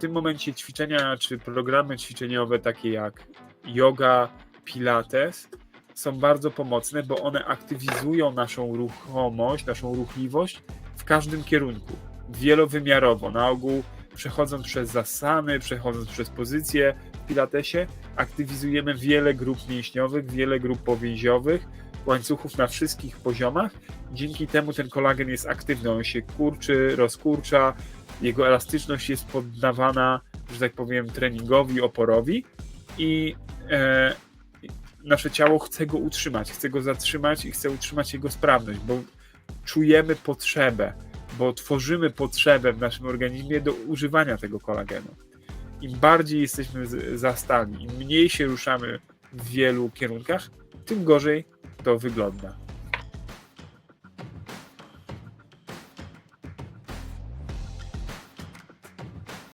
tym momencie ćwiczenia czy programy ćwiczeniowe takie jak yoga, pilates są bardzo pomocne, bo one aktywizują naszą ruchomość, naszą ruchliwość w każdym kierunku, wielowymiarowo. Na ogół przechodząc przez zasany, przechodząc przez pozycje w pilatesie, aktywizujemy wiele grup mięśniowych, wiele grup powięziowych, łańcuchów na wszystkich poziomach. Dzięki temu ten kolagen jest aktywny, on się kurczy, rozkurcza, jego elastyczność jest poddawana, że tak powiem, treningowi, oporowi i e, nasze ciało chce go utrzymać, chce go zatrzymać i chce utrzymać jego sprawność, bo czujemy potrzebę, bo tworzymy potrzebę w naszym organizmie do używania tego kolagenu. Im bardziej jesteśmy zastani, im mniej się ruszamy w wielu kierunkach, tym gorzej to wygląda.